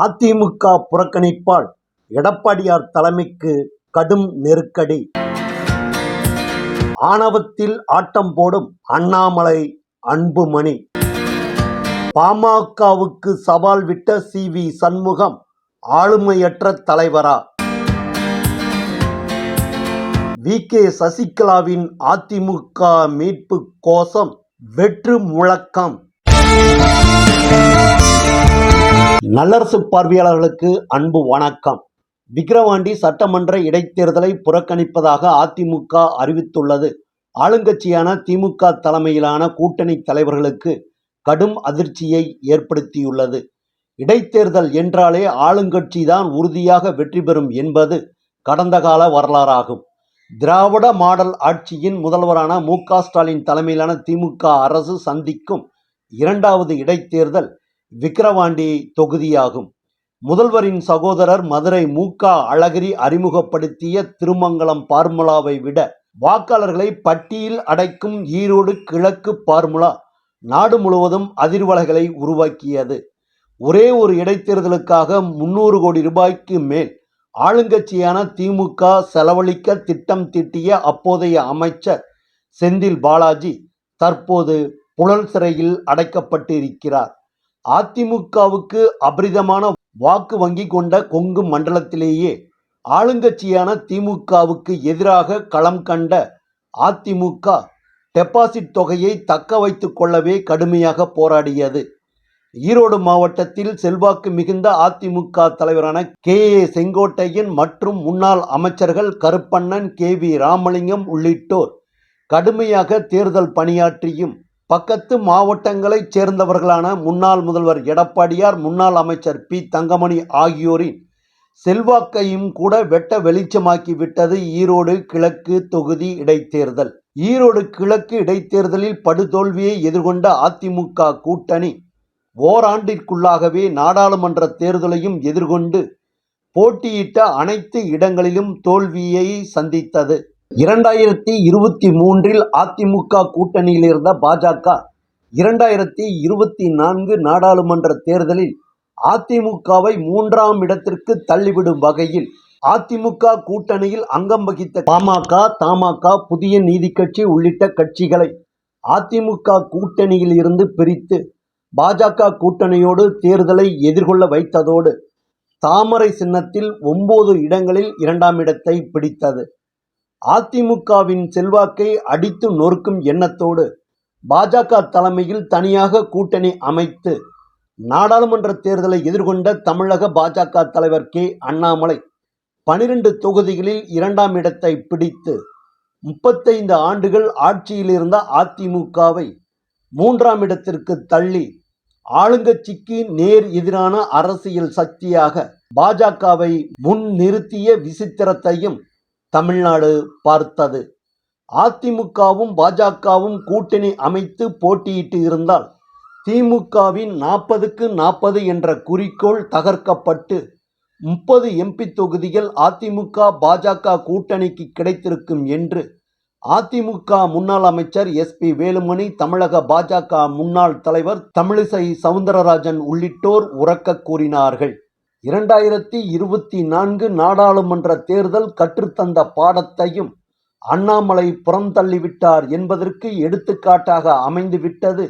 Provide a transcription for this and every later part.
அதிமுக புறக்கணிப்பால் எடப்பாடியார் தலைமைக்கு கடும் நெருக்கடி. ஆணவத்தில் ஆட்டம் போடும் அண்ணாமலை அன்புமணி. பாமகவுக்கு சவால் விட்ட சி. வி. சண்முகம் ஆளுமையற்ற தலைவரா? வி. கே. சசிகலாவின் அதிமுக மீட்பு கோஷம் வெற்று முழக்கம். நல்லரசு பார்வையாளர்களுக்கு அன்பு வணக்கம். விக்கிரவாண்டி சட்டமன்ற இடைத்தேர்தலை புறக்கணிப்பதாக அதிமுக அறிவித்துள்ளது. ஆளுங்கட்சியான திமுக தலைமையிலான கூட்டணி தலைவர்களுக்கு கடும் அதிர்ச்சியை ஏற்படுத்தியுள்ளது. இடைத்தேர்தல் என்றாலே ஆளுங்கட்சி தான் உறுதியாக வெற்றி பெறும் என்பது கடந்த கால வரலாறாகும். திராவிட மாடல் ஆட்சியின் முதல்வரான மு க ஸ்டாலின் தலைமையிலான திமுக அரசு சந்திக்கும் இரண்டாவது இடைத்தேர்தல் விக்கிரவாண்டி தொகுதியாகும். முதல்வரின் சகோதரர் மதுரை மூக்கா அழகிரி அறிமுகப்படுத்திய திருமங்கலம் பார்முலாவை விட வாக்காளர்களை பட்டியில் அடைக்கும் ஈரோடு கிழக்கு பார்முலா நாடு முழுவதும் அதிர்வலைகளை உருவாக்கியது. ஒரே ஒரு இடைத்தேர்தலுக்காக முன்னூறு கோடி ரூபாய்க்கு மேல் ஆளுங்கட்சியான திமுக செலவழிக்க திட்டம் தீட்டிய அப்போதைய அமைச்சர் செந்தில் பாலாஜி தற்போது புழல் சிறையில் அடைக்கப்பட்டிருக்கிறார். அதிமுகவுக்கு அபரிதமான வாக்கு வங்கி கொண்ட கொங்கு மண்டலத்திலேயே ஆளுங்கட்சியான திமுகவுக்கு எதிராக களம் கண்ட அதிமுக டெபாசிட் தொகையை தக்க வைத்து கொள்ளவே கடுமையாக போராடியது. ஈரோடு மாவட்டத்தில் செல்வாக்கு மிகுந்த அதிமுக தலைவரான கே. ஏ. செங்கோட்டையன் மற்றும் முன்னாள் அமைச்சர்கள் கருப்பண்ணன் கே. வி. ராமலிங்கம் உள்ளிட்டோர் கடுமையாக தேர்தல் பணியாற்றியும் பக்கத்து மாவட்டங்களைச் சேர்ந்தவர்களான முன்னாள் முதல்வர் எடப்பாடியார் முன்னாள் அமைச்சர் பி. தங்கமணி ஆகியோரின் செல்வாக்கையும் கூட வெட்ட வெளிச்சமாக்கி விட்டது ஈரோடு கிழக்கு தொகுதி இடைத்தேர்தல். ஈரோடு கிழக்கு இடைத்தேர்தலில் படுதோல்வியை எதிர்கொண்ட அதிமுக கூட்டணி ஓராண்டிற்குள்ளாகவே நாடாளுமன்ற தேர்தலையும் எதிர்கொண்டு போட்டியிட்ட அனைத்து இடங்களிலும் தோல்வியை சந்தித்தது. இரண்டாயிரத்தி இருபத்தி மூன்றில் அதிமுக கூட்டணியில் இருந்த பாஜக இரண்டாயிரத்தி இருபத்தி நான்கு நாடாளுமன்ற தேர்தலில் அதிமுகவை மூன்றாம் இடத்திற்கு தள்ளிவிடும் வகையில் அதிமுக கூட்டணியில் அங்கம் வகித்த பாமக தமாக புதிய நீதி கட்சி உள்ளிட்ட கட்சிகளை அதிமுக கூட்டணியில் இருந்து பிரித்து பாஜக கூட்டணியோடு தேர்தலை எதிர்கொள்ள வைத்ததோடு தாமரை சின்னத்தில் ஒன்பது இடங்களில் இரண்டாம் இடத்தை பிடித்தது. அதிமுகவின் செல்வாக்கை அடித்து நொறுக்கும் எண்ணத்தோடு பாஜக தலைமையில் தனியாக கூட்டணி அமைத்து நாடாளுமன்ற தேர்தலை எதிர்கொண்ட தமிழக பாஜக தலைவர் கே. அண்ணாமலை பனிரெண்டு தொகுதிகளில் இரண்டாம் இடத்தை பிடித்து முப்பத்தைந்து ஆண்டுகள் ஆட்சியில் இருந்த அதிமுகவை மூன்றாம் இடத்திற்கு தள்ளி ஆளுங்கட்சிக்கு நேர் எதிரான அரசியல் சக்தியாக பாஜகவை முன் நிறுத்திய விசித்திரத்தையும் தமிழ்நாடு பார்த்தது. அதிமுகவும் பாஜகவும் கூட்டணி அமைத்து போட்டியிட்டு இருந்தால் திமுகவின் நாற்பதுக்கு நாற்பது என்ற குறிக்கோள் தகர்க்கப்பட்டு முப்பது எம்பி தொகுதிகள் அதிமுக பாஜக கூட்டணிக்கு கிடைத்திருக்கும் என்று அதிமுக முன்னாள் அமைச்சர் எஸ் பி வேலுமணி தமிழக பாஜக முன்னாள் தலைவர் தமிழிசை சவுந்தரராஜன் உள்ளிட்டோர் உறக்க கூறினார்கள். இரண்டாயிரத்தி இருபத்தி நான்கு நாடாளுமன்ற தேர்தல் கற்றுத்தந்த பாடத்தையும் அண்ணாமலை புறந்தள்ளிவிட்டார் என்பதற்கு எடுத்துக்காட்டாக அமைந்துவிட்டது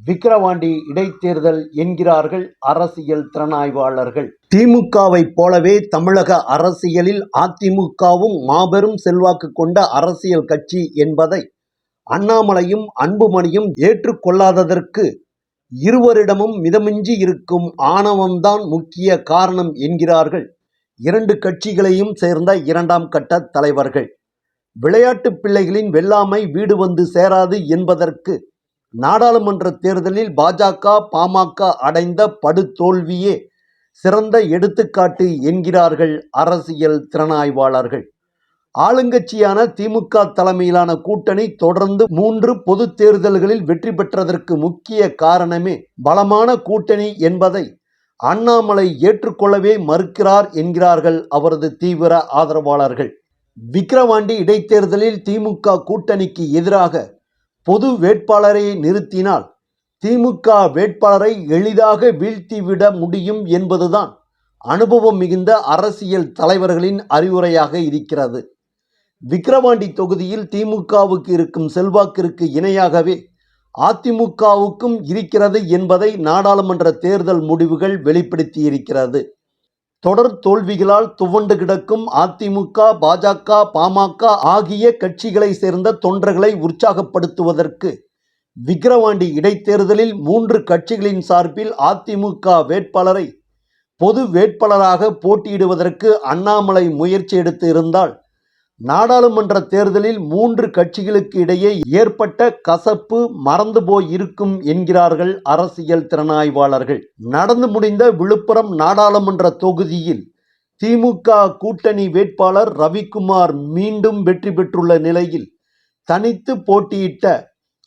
விக்கிரவாண்டி இடைத்தேர்தல் என்கிறார்கள் அரசியல் திறனாய்வாளர்கள். திமுகவை போலவே தமிழக அரசியலில் அதிமுகவும் மாபெரும் செல்வாக்கு கொண்ட அரசியல் கட்சி என்பதை அண்ணாமலையும் அன்புமணியும் ஏற்றுக்கொள்ளாததற்கு இருவரிடமும் மிதமிஞ்சி இருக்கும் ஆணவம்தான் முக்கிய காரணம் என்கிறார்கள். இரண்டு கட்சிகளையும் சேர்ந்த இரண்டாம் கட்ட தலைவர்கள். விளையாட்டு பிள்ளைகளின் வெள்ளாமை வீடு வந்து சேராது என்பதற்கு நாடாளுமன்ற தேர்தலில் பாஜக பாமக அடைந்த படுதோல்வியே சிறந்த எடுத்துக்காட்டு என்கிறார்கள் அரசியல் திறனாய்வாளர்கள். ஆளுங்கட்சியான திமுக தலைமையிலான கூட்டணி தொடர்ந்து மூன்று பொது தேர்தல்களில் வெற்றி பெற்றதற்கு முக்கிய காரணமே பலமான கூட்டணி என்பதை அண்ணாமலை ஏற்றுக்கொள்ளவே மறுக்கிறார் என்கிறார்கள் அவரது தீவிர ஆதரவாளர்கள். விக்கிரவாண்டி இடைத்தேர்தலில் திமுக கூட்டணிக்கு எதிராக பொது வேட்பாளரை நிறுத்தினால் திமுக வேட்பாளரை எளிதாக வீழ்த்திவிட முடியும் என்பதுதான் அனுபவம் மிகுந்த அரசியல் தலைவர்களின் அறிவுரையாக இருக்கிறது. விக்கிரவாண்டி தொகுதியில் திமுகவுக்கு இருக்கும் செல்வாக்கிற்கு இணையாகவே அதிமுகவுக்கும் இருக்கிறது என்பதை நாடாளுமன்ற தேர்தல் முடிவுகள் வெளிப்படுத்தியிருக்கிறது. தொடர் தோல்விகளால் துவண்டு கிடக்கும் அதிமுக பாஜக பாமக ஆகிய கட்சிகளை சேர்ந்த தொண்டர்களை உற்சாகப்படுத்துவதற்கு விக்கிரவாண்டி இடைத்தேர்தலில் மூன்று கட்சிகளின் சார்பில் அதிமுக வேட்பாளரை பொது வேட்பாளராக போட்டியிடுவதற்கு அண்ணாமலை முயற்சி எடுத்து இருந்தால் நாடாளுமன்ற தேர்தலில் மூன்று கட்சிகளுக்கு இடையே ஏற்பட்ட கசப்பு மறந்து போய் இருக்கும் என்கிறார்கள் அரசியல் திறனாய்வாளர்கள். நடந்து முடிந்த விழுப்புரம் நாடாளுமன்ற தொகுதியில் திமுக கூட்டணி வேட்பாளர் ரவிக்குமார் மீண்டும் வெற்றி பெற்றுள்ள நிலையில் தனித்து போட்டியிட்ட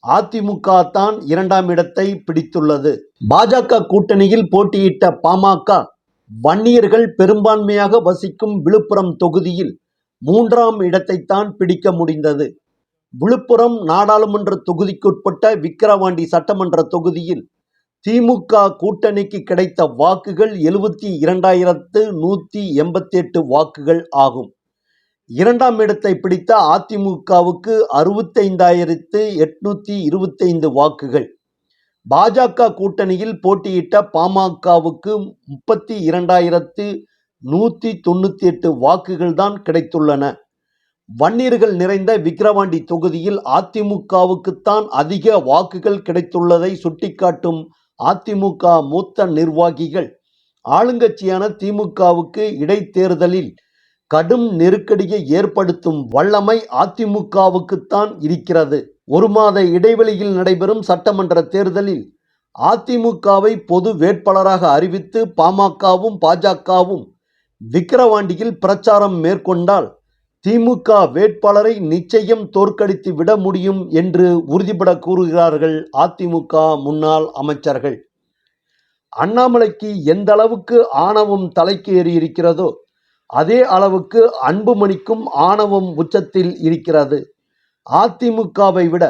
அதிமுக தான் இரண்டாம் இடத்தை பிடித்துள்ளது. பாஜக கூட்டணியில் போட்டியிட்ட பாமக வன்னியர்கள் பெரும்பான்மையாக வசிக்கும் விழுப்புரம் தொகுதியில் மூன்றாம் இடத்தைத்தான் பிடிக்க முடிந்தது. விழுப்புரம் நாடாளுமன்ற தொகுதிக்குட்பட்ட விக்கிரவாண்டி சட்டமன்ற தொகுதியில் திமுக கூட்டணிக்கு கிடைத்த வாக்குகள் எழுபத்தி இரண்டாயிரத்து நூற்றி எண்பத்தி எட்டு வாக்குகள் ஆகும். இரண்டாம் இடத்தை பிடித்த அதிமுகவுக்கு அறுபத்தைந்தாயிரத்து எட்நூற்றி இருபத்தைந்து வாக்குகள். பாஜக கூட்டணியில் போட்டியிட்ட பாமகவுக்கு முப்பத்தி இரண்டாயிரத்து நூற்றி தொண்ணூற்றி எட்டு வாக்குகள் தான் கிடைத்துள்ளன. வன்னியர்கள் நிறைந்த விக்கிரவாண்டி தொகுதியில் அதிமுகவுக்குத்தான் அதிக வாக்குகள் கிடைத்துள்ளதை சுட்டிக்காட்டும் அதிமுக மூத்த நிர்வாகிகள். ஆளுங்கட்சியான திமுகவுக்கு இடைத்தேர்தலில் கடும் நெருக்கடியை ஏற்படுத்தும் வல்லமை அதிமுகவுக்குத்தான் இருக்கிறது. ஒரு மாத இடைவெளியில் நடைபெறும் சட்டமன்ற தேர்தலில் அதிமுகவை பொது வேட்பாளராக அறிவித்து பாமகவும் பாஜகவும் விக்கிரவாண்டியில் பிரச்சாரம் மேற்கொண்டால் திமுக வேட்பாளரை நிச்சயம் தோற்கடித்து விட முடியும் என்று உறுதிபட கூறுகிறார்கள் அதிமுக முன்னாள் அமைச்சர்கள். அண்ணாமலைக்கு எந்த அளவுக்கு ஆணவம் தலைக்கு ஏறி இருக்கிறதோ அதே அளவுக்கு அன்புமணிக்கும் ஆணவம் உச்சத்தில் இருக்கிறது. அதிமுகவை விட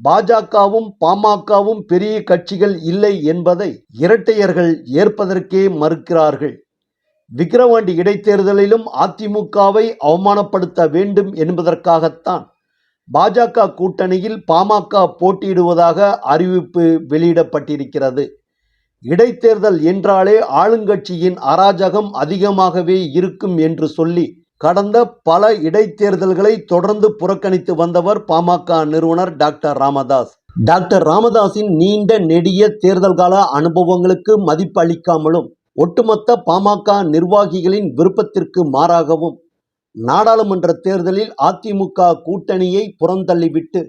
பாஜகவும் பாமகவும் பெரிய கட்சிகள் இல்லை என்பதை இரட்டையர்கள் ஏற்பதற்கே மறுக்கிறார்கள். விக்கிரவாண்டி இடைத்தேர்தலிலும் அதிமுகவை அவமானப்படுத்த வேண்டும் என்பதற்காகத்தான் பாஜக கூட்டணியில் பாமக போட்டியிடுவதாக அறிவிப்பு வெளியிடப்பட்டிருக்கிறது. இடைத்தேர்தல் என்றாலே ஆளுங்கட்சியின் அராஜகம் அதிகமாகவே இருக்கும் என்று சொல்லி கடந்த பல இடைத்தேர்தல்களை தொடர்ந்து புறக்கணித்து வந்தவர் பாமக நிறுவனர் டாக்டர் ராமதாஸ். டாக்டர் ராமதாஸின் நீண்ட நெடிய தேர்தல் கால அனுபவங்களுக்கு மதிப்பு அளிக்காமலும் ஒட்டுமொத்த பாமக நிர்வாகிகளின் விருப்பத்திற்கு மாறாகவும் நாடாளுமன்ற தேர்தலில் அதிமுக கூட்டணியை புறந்தள்ளிவிட்டு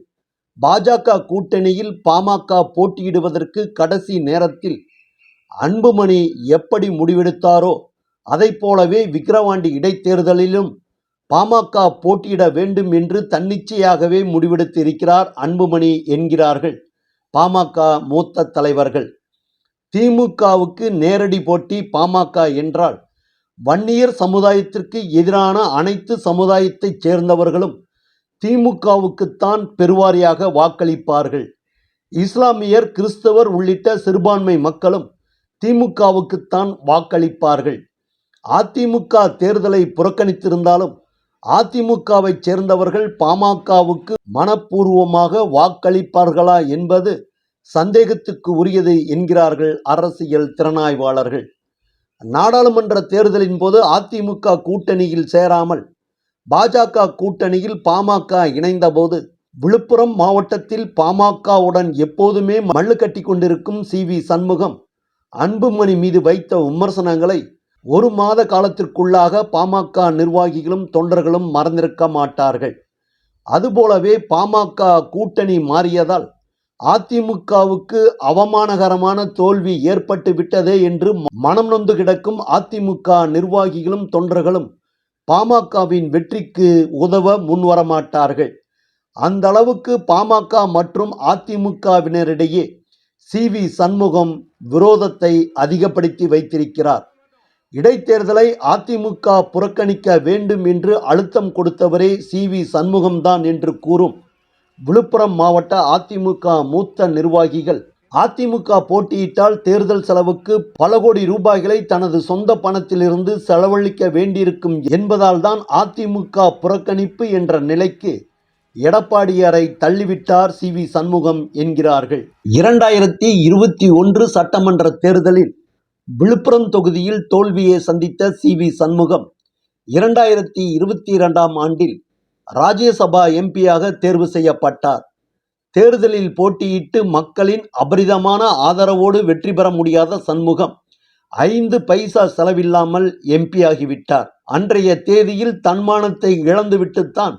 பாஜக கூட்டணியில் பாமக போட்டியிடுவதற்கு கடைசி நேரத்தில் அன்புமணி எப்படி முடிவெடுத்தாரோ அதைப் போலவே விக்கிரவாண்டி இடைத்தேர்தலிலும் பாமக போட்டியிட வேண்டும் என்று தன்னிச்சையாகவே முடிவெடுத்து இருக்கிறார் அன்புமணி என்கிறார்கள் பாமக மூத்த தலைவர்கள். திமுகவுக்கு நேரடி போட்டி பாமக என்றால் வன்னியர் சமுதாயத்திற்கு எதிரான அனைத்து சமுதாயத்தைச் சேர்ந்தவர்களும் திமுகவுக்குத்தான் பெருவாரியாக வாக்களிப்பார்கள். இஸ்லாமியர் கிறிஸ்தவர் உள்ளிட்ட சிறுபான்மை மக்களும் திமுகவுக்குத்தான் வாக்களிப்பார்கள். அதிமுக தேர்தலை புறக்கணித்திருந்தாலும் அதிமுகவைச் சேர்ந்தவர்கள் பாமகவுக்கு மனப்பூர்வமாக வாக்களிப்பார்களா என்பது சந்தேகத்துக்கு உரியது என்கிறார்கள் அரசியல் திறனாய்வாளர்கள். நாடாளுமன்ற தேர்தலின் போது அதிமுக கூட்டணியில் சேராமல் பாஜக கூட்டணியில் பாமக இணைந்தபோது விழுப்புரம் மாவட்டத்தில் பாமகவுடன் எப்போதுமே மல்லு கட்டி கொண்டிருக்கும் சி. வி. சண்முகம் அன்புமணி மீது வைத்த விமர்சனங்களை ஒரு மாத காலத்திற்குள்ளாக பாமக நிர்வாகிகளும் தொண்டர்களும் மறந்திருக்க மாட்டார்கள். அதுபோலவே பாமக கூட்டணி மாறியதால் அதிமுகவுக்கு அவமானகரமான தோல்வி ஏற்பட்டு விட்டதே என்று மனம் நொந்து கிடக்கும் அதிமுக நிர்வாகிகளும் தொண்டர்களும் பாமகவின் வெற்றிக்கு உதவ முன்வரமாட்டார்கள். அந்த அளவுக்கு பாமக மற்றும் அதிமுகவினரிடையே சி. வி. சண்முகம் விரோதத்தை அதிகப்படுத்தி வைத்திருக்கிறார். இடைத்தேர்தலை அதிமுக புறக்கணிக்க வேண்டும் என்று அழுத்தம் கொடுத்தவரே சி. வி. சண்முகம்தான் என்று கூறும் விழுப்புரம் மாவட்ட அதிமுக மூத்த நிர்வாகிகள் அதிமுக போட்டியிட்டால் தேர்தல் செலவுக்கு பல கோடி ரூபாய்களை தனது சொந்த பணத்திலிருந்து செலவழிக்க வேண்டியிருக்கும் என்பதால் தான் அதிமுக புறக்கணிப்பு என்ற நிலைக்கு எடப்பாடியாரை தள்ளிவிட்டார் சி வி சண்முகம் என்கிறார்கள். இரண்டாயிரத்தி இருபத்தி ஒன்று சட்டமன்ற தேர்தலில் விழுப்புரம் தொகுதியில் தோல்வியை சந்தித்த சி வி சண்முகம் இரண்டாயிரத்தி இருபத்தி இரண்டாம் ஆண்டில் ராஜ்யசபா எம்பியாக தேர்வு செய்யப்பட்டார். தேர்தலில் போட்டியிட்டு மக்களின் அபரிதமான ஆதரவோடு வெற்றி பெற முடியாத சண்முகம் ஐந்து பைசா செலவில்லாமல் எம்பி ஆகிவிட்டார். அன்றைய தேதியில் தன்மானத்தை இழந்துவிட்டுத்தான்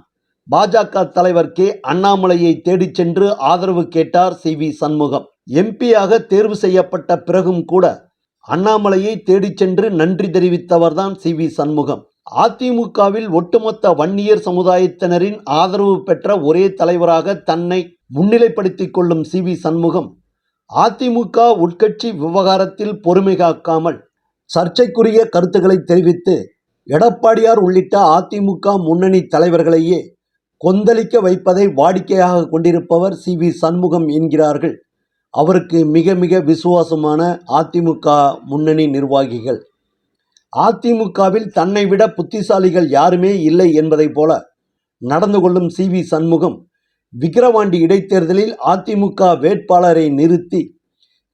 பாஜக தலைவர் கே. அண்ணாமலையை தேடிச் சென்று ஆதரவு கேட்டார் சி. வி. சண்முகம். எம்பியாக தேர்வு செய்யப்பட்ட பிறகும் கூட அண்ணாமலையை தேடிச் சென்று நன்றி தெரிவித்தவர்தான் சி. வி. சண்முகம். அதிமுகவில் ஒட்டுமொத்த வன்னியர் சமுதாயத்தினரின் ஆதரவு பெற்ற ஒரே தலைவராக தன்னை முன்னிலைப்படுத்திக் கொள்ளும் சி வி சண்முகம் அதிமுக உட்கட்சி விவகாரத்தில் பொறுமை காக்காமல் சர்ச்சைக்குரிய கருத்துக்களை தெரிவித்து எடப்பாடியார் உள்ளிட்ட அதிமுக முன்னணி தலைவர்களையே கொந்தளிக்க வைப்பதை வாடிக்கையாக கொண்டிருப்பவர் சி வி சண்முகம் என்கிறார்கள். அவருக்கு மிக மிக விசுவாசமான அதிமுக முன்னணி நிர்வாகிகள். அதிமுகவில் தன்னை விட புத்திசாலிகள் யாருமே இல்லை என்பதைப் போல நடந்து கொள்ளும் சி வி சண்முகம் விக்கிரவாண்டி இடைத்தேர்தலில் அதிமுக வேட்பாளரை நிறுத்தி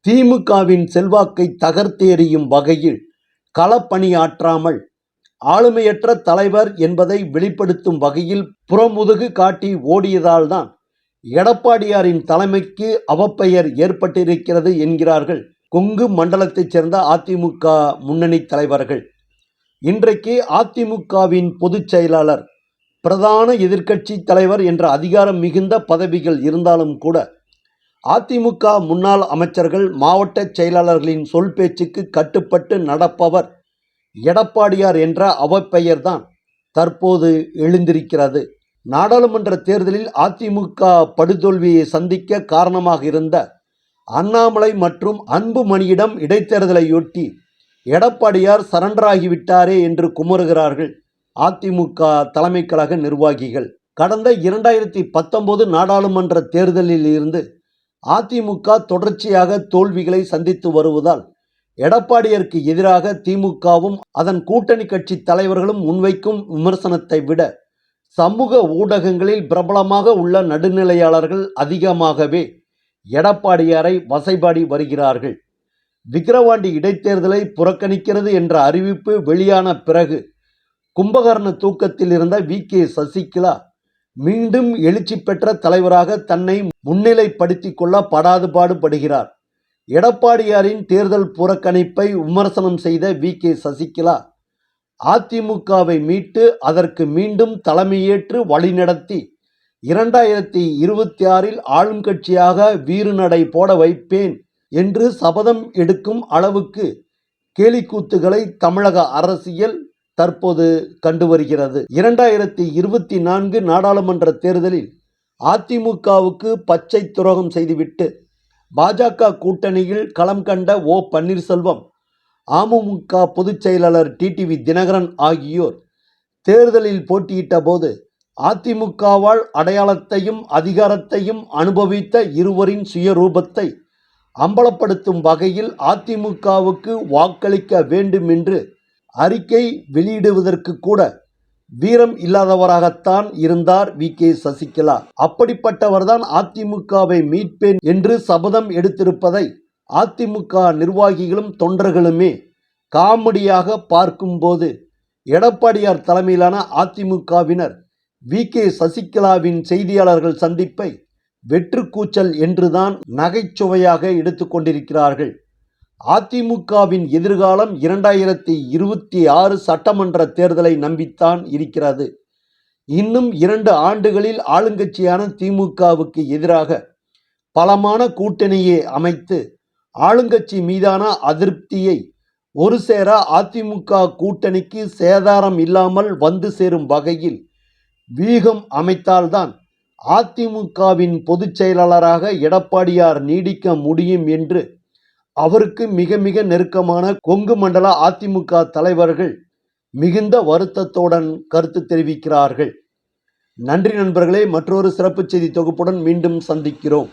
திமுகவின் செல்வாக்கை தகர்த்து எறியும் வகையில் களப்பணியாற்றாமல் ஆளுமையற்ற தலைவர் என்பதை வெளிப்படுத்தும் வகையில் புறமுதுகு காட்டி ஓடியதால்தான் எடப்பாடியாரின் தலைமைக்கு அவப்பெயர் ஏற்பட்டிருக்கிறது என்கிறார்கள் கொங்கு மண்டலத்தைச் சேர்ந்த அதிமுக முன்னணி தலைவர்கள். இன்றைக்கு அதிமுகவின் பொதுச் செயலாளர் பிரதான எதிர்க்கட்சி தலைவர் என்ற அதிகாரம் மிகுந்த பதவிகள் இருந்தாலும் கூட அதிமுக முன்னாள் அமைச்சர்கள் மாவட்ட செயலாளர்களின் சொல் பேச்சுக்கு கட்டுப்பட்டு நடப்பவர் எடப்பாடியார் என்ற அவப்பெயர்தான் தற்போது எழுந்திருக்கிறது. நாடாளுமன்ற தேர்தலில் அதிமுக படுதோல்வியை சந்திக்க காரணமாக இருந்த அண்ணாமலை மற்றும் அன்புமணியிடம் இடைத்தேர்தலையொட்டி எடப்பாடியார் சரண்டராகிவிட்டாரே என்று குமுறுகிறார்கள் அதிமுக தலைமை கழக நிர்வாகிகள். கடந்த இரண்டாயிரத்தி பத்தொன்பது நாடாளுமன்ற தேர்தலில் இருந்து அதிமுக தொடர்ச்சியாக தோல்விகளை சந்தித்து வருவதால் எடப்பாடியருக்கு எதிராக திமுகவும் அதன் கூட்டணி கட்சி தலைவர்களும் முன்வைக்கும் விமர்சனத்தை விட சமூக ஊடகங்களில் பிரபலமாக உள்ள நடுநிலையாளர்கள் அதிகமாகவே எடப்பாடியாரை வசைபாடி வருகிறார்கள். விக்கிரவாண்டி இடைத்தேர்தலை புறக்கணிக்கிறது என்ற அறிவிப்பு வெளியான பிறகு கும்பகர்ண தூக்கத்தில் இருந்த வி. கே. சசிகலா மீண்டும் எழுச்சி பெற்ற தலைவராக தன்னை முன்னிலைப்படுத்தி கொள்ள படாது பாடுபடுகிறார். எடப்பாடியாரின் தேர்தல் புறக்கணிப்பை விமர்சனம் செய்த வி. கே. சசிகலா அதிமுகவை மீட்டு அதற்கு மீண்டும் தலைமையேற்று வழிநடத்தி இரண்டாயிரத்தி இருபத்தி ஆறில் ஆளும் கட்சியாக வீறுநடை போட வைப்பேன் என்று சபதம் எடுக்கும் அளவுக்கு கேலிக்கூத்துகளை தமிழக அரசியல் தற்போது கண்டு வருகிறது இரண்டாயிரத்தி இருபத்தி நான்கு நாடாளுமன்ற தேர்தலில் அதிமுகவுக்கு பச்சை துரோகம் செய்துவிட்டு பாஜக கூட்டணியில் களம் கண்ட ஓ பன்னீர்செல்வம் அமமுக பொதுச் செயலாளர் டிடிவி தினகரன் ஆகியோர் தேர்தலில் போட்டியிட்ட போது அதிமுகவால் அடையாளத்தையும் அதிகாரத்தையும் அனுபவித்த இருவரின் சுயரூபத்தை அம்பலப்படுத்தும் வகையில் அதிமுகவுக்கு வாக்களிக்க வேண்டும் என்று அறிக்கை வெளியிடுவதற்கு கூட வீரம் இல்லாதவராகத்தான் இருந்தார் வி. கே. சசிகலா. அப்படிப்பட்டவர்தான் அதிமுகவை மீட்பேன் என்று சபதம் எடுத்திருப்பதை அதிமுக நிர்வாகிகளும் தொண்டர்களுமே காமெடியாக பார்க்கும்போது எடப்பாடியார் தலைமையிலான அதிமுகவினர் வி. கே. சசிகலாவின் செய்தியாளர்கள் சந்திப்பை வெற்றுக்கூச்சல் என்றுதான் நகைச்சுவையாக எடுத்துக்கொண்டிருக்கிறார்கள் அதிமுகவின் எதிர்காலம் இரண்டாயிரத்தி இருபத்தி ஆறு சட்டமன்ற தேர்தலை நம்பித்தான் இருக்கிறது. இன்னும் இரண்டு ஆண்டுகளில் ஆளுங்கட்சியான திமுகவுக்கு எதிராக பலமான கூட்டணியை அமைத்து ஆளுங்கட்சி மீதான அதிருப்தியை ஒரு சேர அதிமுக கூட்டணிக்கு சேதாரம் இல்லாமல் வந்து சேரும் வகையில் வீகம் அமைத்தால்தான் அதிமுகவின் பொதுச் செயலாளராக எடப்பாடியார் நீடிக்க முடியும் என்று அவருக்கு மிக மிக நெருக்கமான கொங்கு மண்டல அதிமுக தலைவர்கள் மிகுந்த வருத்தத்துடன் கருத்து தெரிவிக்கிறார்கள். நன்றி நண்பர்களே மற்றொரு சிறப்பு செய்தி தொகுப்புடன் மீண்டும் சந்திக்கிறோம்.